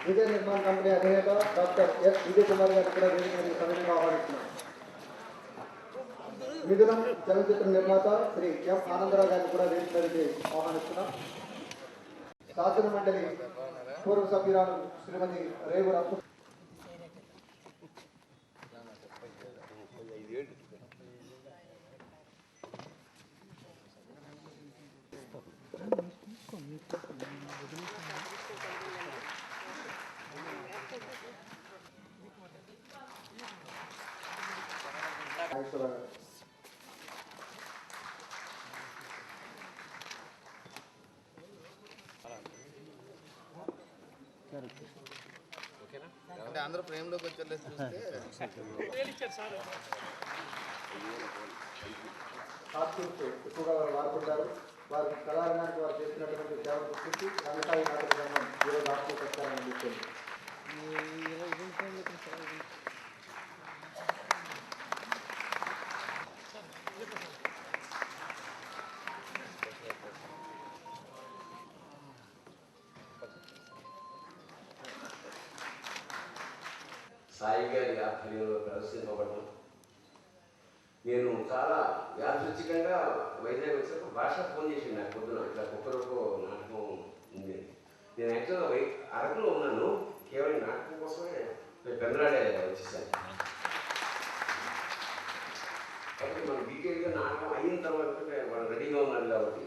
విజయ నిర్మాణ కంపెనీ అధినేత doctor yes Vijay Kumar గారు కూడా వేదిక మీదకి సవినయంగా ఆహ్వానిస్తున్నాం మిథునం చలనచిత్ర నిర్మాత శ్రీ ఎం ఆనందరావు గారిని కూడా వేదిక మీదకి ఆహ్వానిస్తున్నాం శాసన మండలి పూర్వ సభ్యురాలు శ్రీమతి రేవు రత్న Thank you. అంటే అందరూ ప్రేమలోకి వచ్చేలా చూస్తే ఎక్కువగా వారు వాడుకుంటారు. వారి కళారంగానికి వారు చేసినటువంటి సేవలు గుర్తించి రంగసాయి నాటక సంఘం ఈరోజు రాష్ట్ర పురస్కారం అందిస్తుంది. సాయి గారి ఆధ్వర్యంలో ప్రదర్శింపబడడం. నేను చాలా యాదృచ్ఛికంగా వైజాగ్ వచ్చినప్పుడు భాష ఫోన్ చేసింది నాకు పొద్దున. ఇట్లా కుక్కరకు నాటకం ఉంది. నేను యాక్చువల్గా వై అరకులో ఉన్నాను. కేవలం నాటకం కోసమే పెందరాడే వచ్చేసాను. కాబట్టి మనం డీటెయిల్గా నాటకం అయిన తర్వాత వాళ్ళు రెడీగా ఉన్నారు కాబట్టి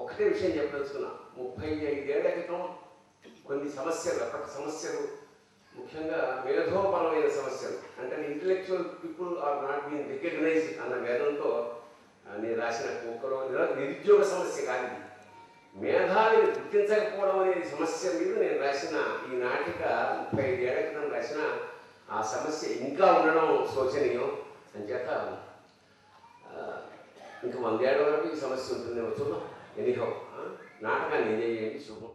ఒకటే విషయం చెప్పదలుచుకున్నా. ముప్పై ఐదేళ్ళ క్రితం కొన్ని సమస్యలు అప్పటి సమస్యలు ముఖ్యంగా మేధోపరమైన సమస్యలు. అంటే intellectual people are not been recognise అన్న వేదంతో నేను రాసిన కుక్కలో నిరుద్యోగ సమస్య కాదు మేధావిని గుర్తించకపోవడం అనే సమస్య మీద నేను రాసిన ఈ నాటిక ముప్పై ఐదేళ్ళ క్రితం రాసిన ఆ సమస్య ఇంకా ఉండడం శోచనీయం అని చేత ఇంకా వందేళ్ళ వరకు ఈ సమస్య ఉంటుందేమో చూద్దాం. ఎనిహో నాటకాన్ని ఎంజాయ్ చేయండి. శుభం.